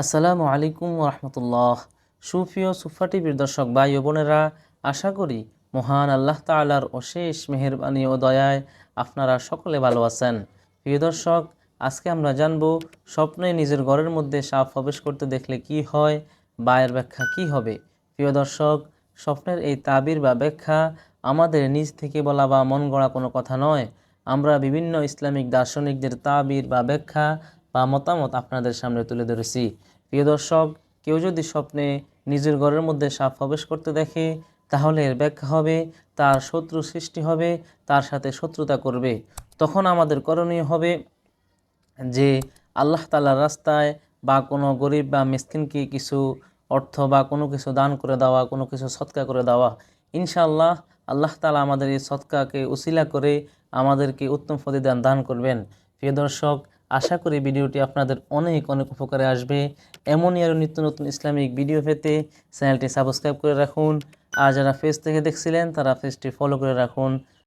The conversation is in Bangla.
আসসালামু আলাইকুম রহমতুল্লাহ সুফিও সুফা টিভির দর্শক ভাই বোনেরা, আশা করি মহান আল্লাহ তাআলার অশেষ মেহেরবানি ও দয়ায় আপনারা সকলে ভালো আছেন। প্রিয় দর্শক, আজকে আমরা জানব স্বপ্নে নিজের ঘরের মধ্যে সাপ প্রবেশ করতে দেখলে কি হয় বা এর ব্যাখ্যা কি হবে? প্রিয় দর্শক, স্বপ্নের এই তাবির বা ব্যাখ্যা আমাদের নিজ থেকে বলা বা মন গড়া কোনো কথা নয়। আমরা বিভিন্ন ইসলামিক দার্শনিকদের তাবির বা ব্যাখ্যা বা মতামত আপনাদের সামনে তুলে ধরেছি। প্রিয় দর্শক, কেউ যদি স্বপ্নে নিজের ঘরের মধ্যে সাপ প্রবেশ করতে দেখে, তাহলে এর ব্যাখ্যা হবে, তার শত্রু সৃষ্টি হবে, তার সাথে শত্রুতা করবে। তখন আমাদের করণীয় হবে যে, আল্লাহ তালার রাস্তায় বা কোনো গরিব বা মিসকিনকে কিছু অর্থ বা কোনো কিছু দান করে দেওয়া, কোনো কিছু সৎকা করে দেওয়া। ইনশাআল্লাহ, আল্লাহ তালা আমাদের এই সৎকাকে উসিলা করে আমাদেরকে উত্তম প্রতিদান দান করবেন। প্রিয় দর্শক আশা করি ভিডিওটি আপনাদের অনেক অনেক উপকারে আসবে। এমনই আরও নিত্য নতুন ইসলামিক ভিডিও পেতে চ্যানেলটি সাবস্ক্রাইব করে রাখুন। আর যারা ফেস থেকে দেখছিলেন, তারা ফেসটি ফলো করে রাখুন।